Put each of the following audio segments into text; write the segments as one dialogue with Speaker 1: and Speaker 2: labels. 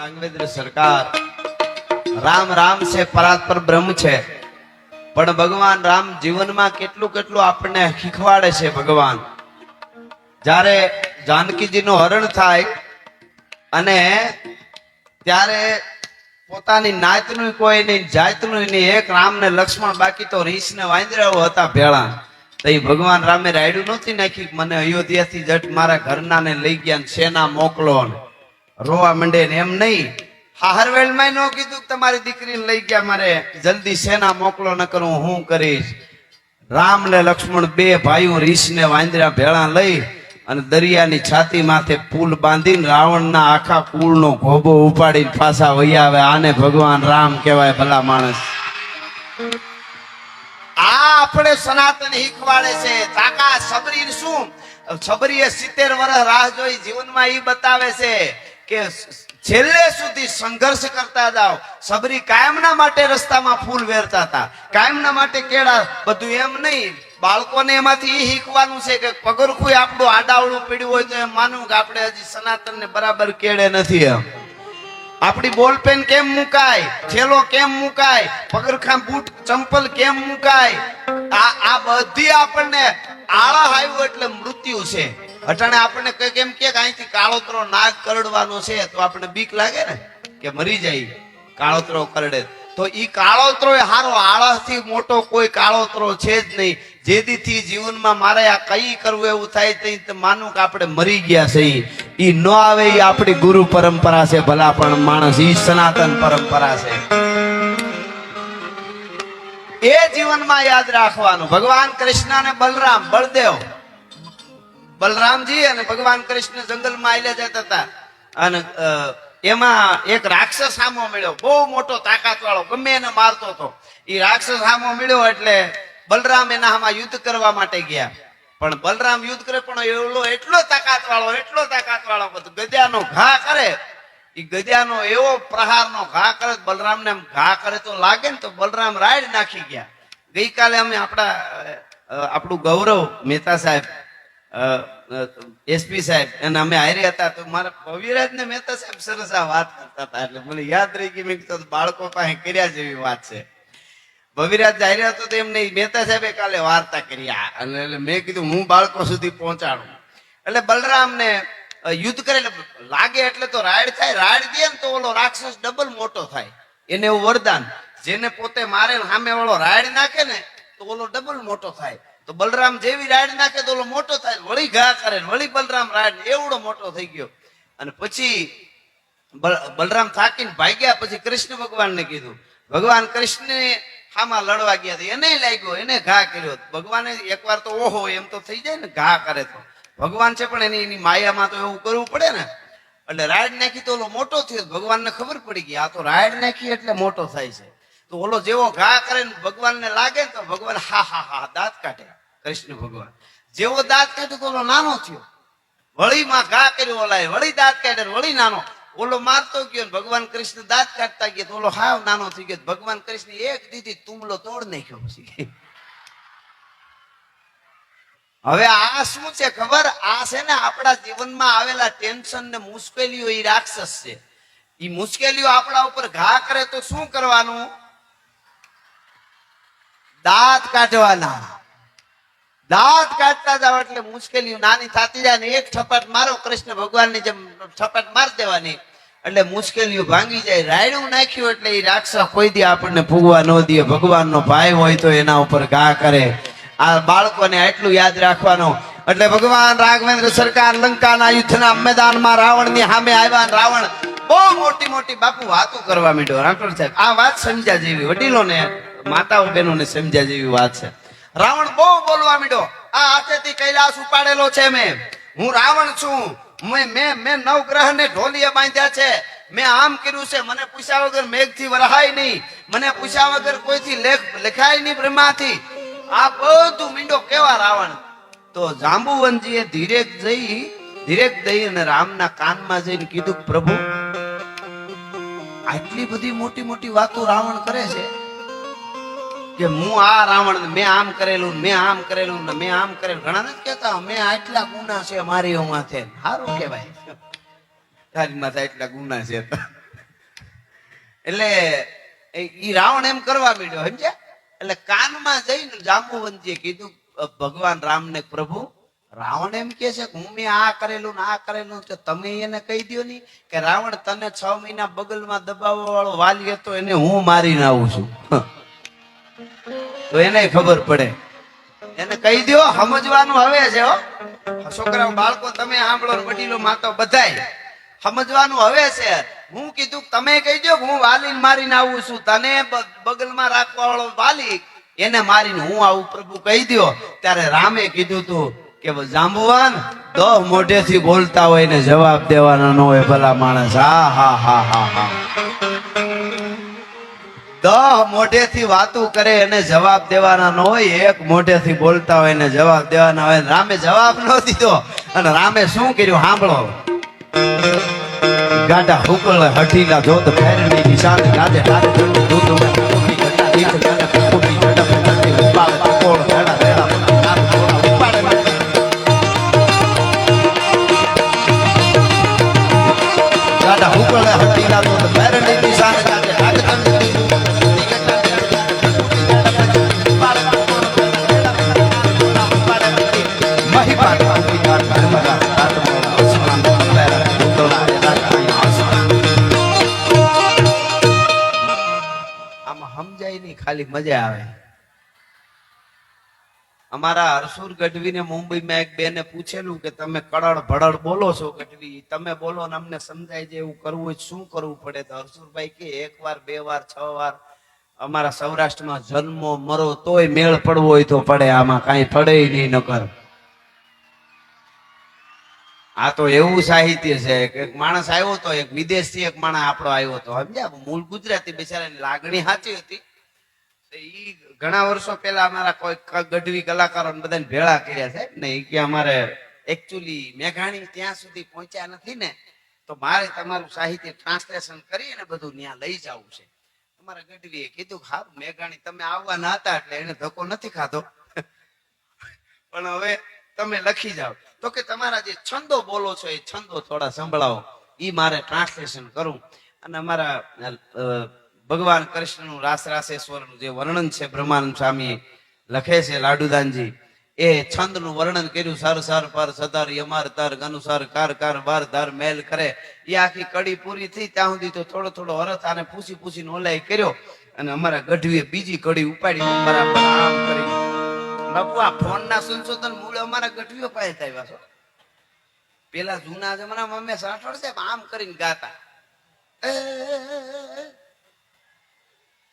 Speaker 1: રાઘવેન્દ્ર સરકાર રામ રામ છે પરાત્પર બ્રહ્મ છે. પણ ભગવાન રામ જીવનમાં કેટલું કેટલું આપણને શીખવાડે છે ભગવાન? જ્યારે જાનકીજીનું હરણ થાય અને ત્યારે પોતાની નાતનું કોઈ નહીં, જાતનું નહીં, એક રામ ને લક્ષ્મણ, બાકી તો રીસ ને વાંદરાઓ હતા ભેળા. તો એ ભગવાન રામે રાયડું નહોતી નાખી મને અયોધ્યાથી જટ મારા ઘરના ને લઈ ગયા સેના મોકલો ને? રોવા માંડે ને એમ નહીં. હારવેલમાં નો કીધું તમારી દીકરીને લઈ ગયા મારે. જલ્દી સેના મોકલો ન કરું હું કરીશ? રામ ને લક્ષ્મણ બે ભાઈઓ રીસ ને વાંદરા ભેળા લઈ અને દરિયાની છાતી માથે પુલ બાંધીને રાવણના આખા કુળનો ઘોબો ઉપાડીને પાછા વહી આવે. આને ભગવાન રામ કહેવાય ભલા માણસ. આ આપણે સનાતન શીખવાડે છે. કાકા સબરી શું? સબરીએ સિત્તેર વર્ષ રાહ જોઈ, જીવનમાં એ બતાવે છે કે છેલ્લે સુધી સંઘર્ષ કરતા જાઓ. સબરી કાયમના માટે રસ્તામાં ફૂલ વેરતા હતા. કાયમના માટે કેળા બધું એમ નહીં. બાળકોને એમાંથી એ શીખવાનું છે કે પગરખું આપણું આડાવડું પીડ્યું હોય તો એમ માનવું કે આપણે હજી સનાતનને બરાબર કેળે નથી એમ. આપણી બોલપેન કેમ મુકાય? છેલો કેમ મુકાય? પગરખા બૂટ, ચંપલ કેમ મુકાય? આ આ બધી આપણને આળા આવ્યું એટલે મૃત્યુ છે. અટાણે આપણને કઈ કેમ કે અહીંથી કાળોતરો નાગ કરડવાનો છે, તો આપણને બીક લાગે ને કે મરી જાય, કાળોતરો કરડે. તો ઈ કાળોતરો એ હારો આળસથી મોટો કોઈ કાળોતરો છે જ નહીં. જેથી જીવનમાં મારે આ કઈ કરવું એવું થાય તો માનું કે આપણે મરી ગયા છે ઈ. ન આવે ઈ આપણી ગુરુ પરંપરા છે, ભલા પણ માણસ ઈ સનાતન પરંપરા છે. એ જીવનમાં યાદ રાખવાનું. ભગવાન કૃષ્ણ ને બલરામ, બળદેવ બલરામજી અને ભગવાન કૃષ્ણ જંગલમાં આયલા જતા હતા. અને એમાં એક રાક્ષસ સામો મળ્યો. બહુ મોટો તાકાત વાળો ગમે એને મારતો હતો. એ રાક્ષસ સામો મળ્યો એટલે બલરામ એના આમાં યુદ્ધ કરવા માટે ગયા. પણ બલરામ યુદ્ધ કરે, પણ એવલો એટલો તાકાત વાળો એટલો તાકાત વાળો ગદ્યાનો ઘા કરે. એ ગદ્યાનો એવો પ્રહારનો ઘા કરે બલરામ બલરામને ઘા કરે તો લાગે ને તો બલરામ રાડ નાખી ગયા. ગઈકાલે અમે આપણા આપણું ગૌરવ મહેતા સાહેબ એસપી સાહેબ, અને અમે હારે હતા તો મારા ભવ્યરાજ ને મહેતા સાહેબ સરસ આ વાત કરતા હતા. એટલે મને યાદ રહી ગઈ, મેં બાળકો પાસે કર્યા જેવી વાત છે. ભવિરાજ હારે હતો તો એમને મહેતા સાહેબે કાલે વાર્તા કર્યા અને એટલે મેં કીધું, હું બાળકો સુધી પહોંચાડું. એટલે બલરામ ને યુદ્ધ કરે એટલે લાગે એટલે તો રાડ થાય. રાડ દે ને તો ઓલો રાક્ષસ ડબલ મોટો થાય. એને એવું વરદાન. જેને પોતે મારે સામે વાળો રાડ નાખે ને, તો ઓલો ડબલ મોટો થાય. તો બલરામ જેવી રાડ નાખે તો મોટો થાય. વળી ઘા કરે વળી બલરામ રાડ એવડો મોટો થઈ ગયો. અને પછી બલરામ થાકીને ભાગ્યા પછી કૃષ્ણ ભગવાનને કીધું. ભગવાન કૃષ્ણને હામાં લડવા ગયા એને લાગ્યો, એને ઘા કર્યો. ભગવાને એકવાર તો ઓહો એમ તો થઈ જાય ને ઘા કરે તો. ભગવાન છે પણ એની એની માયામાં તો એવું કરવું પડે ને. એટલે રાડ નાખી તો ઓલો મોટો થયો. ભગવાનને ખબર પડી ગઈ. આ તો રાડ નાખી એટલે મોટો થાય છે. તો ઓલો જેવો ઘા કરે ને ભગવાનને લાગે તો ભગવાન હા હા હા દાંત કાઢે. કૃષ્ણ ભગવાન. જેવો દાંત કાઢ્યો તો ઓલો નાનો થયો. વળીમાં ઘા કર્યો ઓલાએ, વળી દાંત કાઢે વળી નાનો. ઓલો મારતો ગયો ને ભગવાન કૃષ્ણ દાંત કાઢતા ગયા ઓલો હાવ નાનો થઈ ગયો. ભગવાન કૃષ્ણ એક દીધી તુંબલો તોડ નાખ્યો પછી. હવે આ શું છે ખબર? આ છે ને આપણા જીવનમાં આવેલા ટેન્શન ને મુશ્કેલીઓ એ રાક્ષસ છે. એ મુશ્કેલીઓ આપણા ઉપર ઘા કરે તો શું કરવાનું? દાંત કાઢવાના. દાંત કાઢતા જાવ એટલે મુશ્કેલી નાની થતી જાય ને એક છપાટ મારો, કૃષ્ણ ભગવાનની જેમ છપાટ માર દેવાની. એટલે મુશ્કેલીઓ ભાંગી જાય. રાયડું નાખ્યું એટલે એ રાક્ષસ કોઈ દી આપણને ફૂગવા ન દે. ભગવાનનો ભાઈ હોય તો એના ઉપર ઘા કરે. આ બાળકોને આટલું યાદ રાખવાનું. એટલે ભગવાન રાઘવેન્દ્ર સરકાર લંકાના યુદ્ધના મેદાનમાં રાવણની સામે આવ્યા રાવણ બહુ મોટી મોટી બાપુ વાતો કરવા માંડ્યો. રાઠોડ સાહેબ, આ વાત સમજ્યા જેવી. વડીલોને માતાઓ બહેનોને સમજ્યા જેવી વાત છે. રાવણ બહુ બોલવા મીડો આ હાથેથી કૈલાસ ઉપાડેલો છે મેં. હું રાવણ છું. મેં મેં મેં નવગ્રહ ને ઢોલીએ બાંધ્યા છે. મેં આમ કર્યું છે. મને પૂછ્યા વગર મેઘથી વરહાય નહીં. મને પૂછ્યા વગર કોઈથી લેખ, લખાય નહીં બ્રહ્માથી. આ બધું મીંડો કેવા રાવણ? તો જાંબુવનજીએ ધીરેક જઈ, ધીરેક દઈ અને રામના કાનમાં જઈને કીધું, પ્રભુ, આટલી બધી મોટી મોટી વાતો રાવણ કરે છે. કે હું આ રાવણ મેં આમ કરેલું, મેં આમ કરેલું ને મેં આમ કરેલું. ઘણા નથી કેતા મેં આટલા ગુના છે મારી માથે સારું કહેવાય. તારી માથે આટલા ગુના છે એટલે ઈ રાવણ એમ કરવા માંડ્યો, સમજ્યા? એટલે કાનમાં જઈને જાંબુવંતીએ કીધું ભગવાન ભગવાન રામને, પ્રભુ, રાવણ એમ કે છે કે હું મેં આ કરેલું ને આ કરેલું તો તમે એને કહી દો નહીં કે રાવણ તને છ મહિના બગલમાં દબાવવા વાળો વાલી હતો, એને હું મારીને આવું છું. તો એને ખબર પડે. એને કહી દો સમજવાનું હવે છે હો. બાળકો, તમે સાંભળો વડીલો, માતો બધાય. સમજવાનું હવે છે. હું કીધું, તમે કહી દો હું વાલીને મારીને આવું છું. તને બગલમાં રાખવા વાળો વાલી, એને મારીને હું આવું. પ્રભુ કહી દો ત્યારે રામે કીધું તું કે જાંબુવાન, દહ મોઢેથી બોલતા હોય ને જવાબ દેવાના ન હોય ભલા માણસ. હા હા હા હા હા. દહ મોઢેથી વાતું કરે એને જવાબ દેવાના ન હોય એક મોઢેથી બોલતા હોય એને જવાબ દેવાના હોય રામે જવાબ ન દીધો અને રામે શું કર્યું સાંભળો ગાડા હુકળ હઠીલા જોત ફેરની નિશાન ગાજે ડારે ઠંડી સમજાય નહીં ખાલી મજા આવે. અમારા હરસુર ગઢવીને મુંબઈમાં એક બેને પૂછેલું કે તમે કડળ ભડળ બોલો છો ગઢવી? તમે બોલો ને અમને સમજાય છે એવું કરવું હોય શું કરવું પડે? તો હરસુરભાઈ કે એક વાર, બે વાર, છ વાર અમારા સૌરાષ્ટ્રમાં જન્મો, મરો તોય મેળ પડવો હોય તો પડે, આમાં કાંઈ પડે નહીં નકર. આ તો એવું સાહિત્ય છે કે એક માણસ આવ્યો તો, એક વિદેશથી એક માણસ આપણો આવ્યો હતો સમજ્યા? મૂળ ગુજરાતી બિચારાની લાગણી સાચી હતી. ઈ ઘણા વર્ષો પહેલા અમારા કોઈ ગઢવી કલાકારો બધાને ભેળા કર્યા છે. ને એ કે અમારે એકચ્યુઅલી મેઘાણી ત્યાં સુધી પહોંચ્યા નથી ને, તો મારે તમારું સાહિત્ય ટ્રાન્સલેશન કરી અને બધું ત્યાં લઈ જવું છે. અમારા ગઢવીએ કીધું હારું મેઘાણી, તમે આવવાના હતા એટલે એને ધક્કો નથી ખાધો. પણ હવે તમે લખી જાઓ. તો કે તમારા જે છંદો બોલો છો, એ છંદો થોડા સંભળાવો. એ મારે ટ્રાન્સલેશન કરું અને અમારા ભગવાન કૃષ્ણનું રાસ રાસેશ્વરનું જે વર્ણન છે, બ્રહ્માનંદ સ્વામી લખે છે, લાડુદાનજી, એ છંદનું વર્ણન કર્યું, સારું, સાર, પર સદાર યમાર, તાર અનુસાર કાર કાર વાર ધાર, મેલ કરે એ આખી કડી પૂરી થઈ, ત્યાં સુધી તો થોડો થોડો અરથ આને પૂછી પૂછીને ઓલાય કર્યો. અને અમારા ગઢવીએ બીજી કડી ઉપાડી બરાબર આમ કરી બાપુ આ ફોન ના સંશોધન મૂળ અમારા ગઢવીઓ પાસે થાય છો પેલા જૂના જમાનામાં અમે સાઠોડ સાહેબ આમ કરીને ગાતા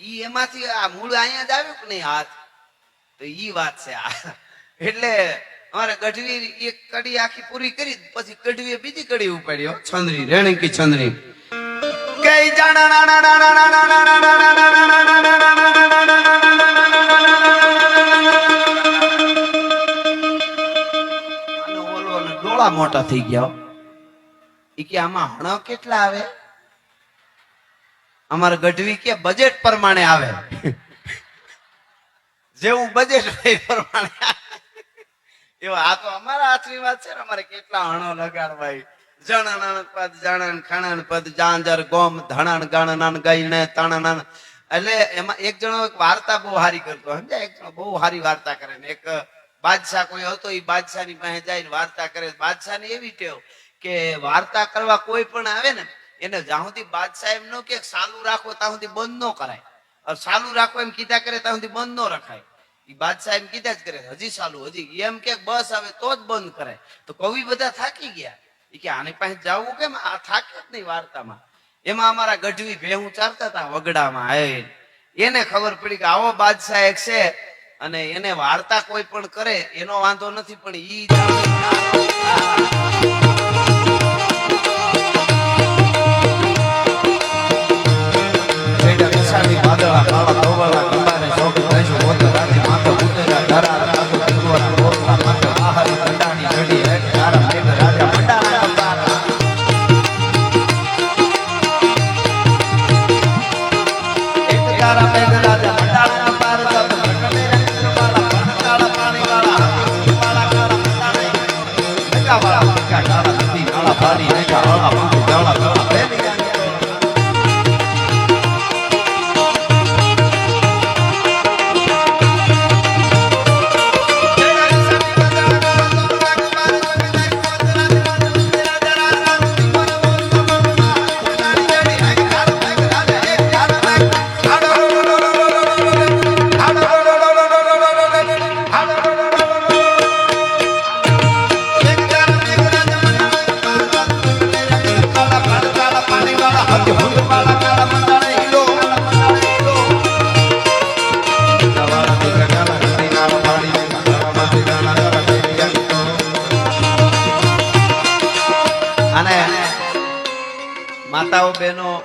Speaker 1: ઈ એમાંથી આ મૂળ અહીંયા જ આવ્યું કે નહીં હાથ તો ઈ વાત છે આ એટલે અમારે ગઢવી એક કડી આખી પૂરી કરી પછી ગઢવીએ બીજી કડી ઉપાડ્યો છંદરી રેણકી છંદરી કઈ જાણા ઓલો મોટા થઈ ગયા એ કે આમાં હણ કેટલા આવે? અમારા ગઢવી કે બજેટ પ્રમાણે આવે? જેવું બજેટ હોય પ્રમાણે એવો, આ તો અમારા હાથની વાત છે અમારે કેટલા હણો લગાડવાય. જણણ પદ જણણ ખણણ પદ, જાંજર, ગોમ ધણણ ગણન ગઈને તણન એટલે એમાં એક જણો એક વાર્તા બહુ હારી કરતો, સમજાય? એક જણો બહુ હારી વાર્તા કરે ને, એક બાદશાહ કોઈ હતો એ બાદશાહની પાસે જાય વાર્તા કરે. બાદશાહની એવી ટેવ કે વાર્તા કરવા કોઈ પણ આવે ને, એને જ્યાં બાદશાહ એમ ન કે સાલું રાખો, ત્યાં સુધી બંધ ન કરાય. સાલું રાખો એમ કીધા કરે, ત્યાં સુધી બંધ ન રખાય. એ બાદશાહ એમ કીધા જ કરે, હજી સાલું, હજી. એમ કે બસ આવે તો જ બંધ કરાય. તો કવિ બધા થાકી ગયા. એ કે આની પાસે જવું કેમ? આ થાકે જ નહીં વાર્તામાં. એમાં અમારા ગઢવી ભેહું ચારતા હતા વગડામાં. એને ખબર પડી કે આવો બાદશાહ એક છે. અને એને વાર્તા કોઈ પણ કરે એનો વાંધો નથી પણ ઈ વિશાળી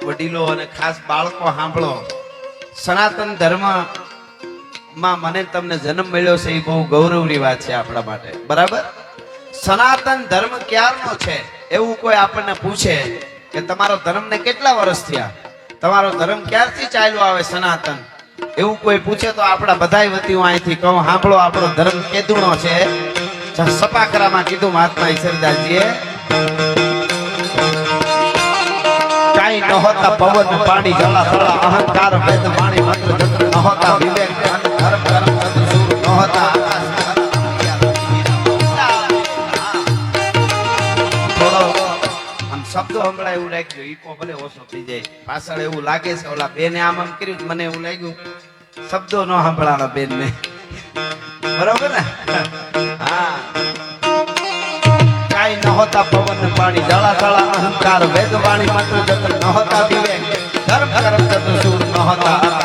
Speaker 1: વડીલો અને ખાસ બાળકો સાંભળો. સનાતન ધર્મમાં મને તમને જન્મ મળ્યો છે એ બહુ ગૌરવની વાત છે આપણા માટે. બરાબર? સનાતન ધર્મ ક્યારનો છે? એવું કોઈ આપણને પૂછે કે તમારો ધર્મને કેટલા વર્ષ થયા? તમારો ધર્મ ક્યારથી ચાલ્યો આવે સનાતન? એવું કોઈ પૂછે તો આપણા બધાય વતી હું અહીંથી કહું, સાંભળો, આપણો ધર્મ કેદુણો છે. સપાકરામાં કીધું મહાત્મા ઈશ્વરદાસજીએ કાંઈ નહોતા પવન, પાણી, જલા થળા અહંકાર, વેદ, વાણી, મંત્ર, જંત્ર નહોતા વિવેક જ્ઞાન ધર્મ, કર્મ હમણાં એવું લાગ્યું ઈકો ભલે ઓછો થઈ જાય. પાછળ એવું લાગે છે, ઓલા બેને આમ આમ કર્યું, મને એવું લાગ્યું, શબ્દો ન સાંભળાણા બેન ને? ને કાંઈ પવન વેદવાણી જળા તળા અહંકાર વેદવાણી માત્ર જતન નહોતા દિવે ધર્મ કરમ જતું સૂર નહોતા.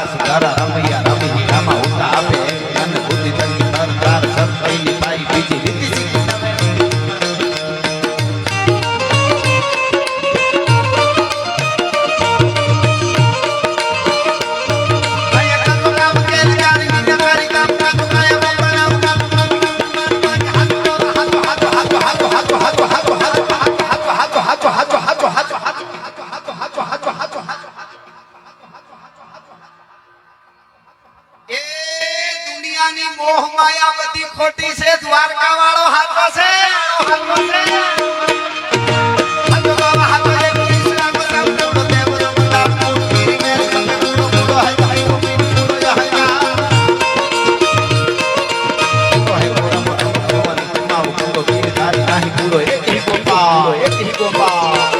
Speaker 1: ધારી નાહી પૂરો ગોપાલ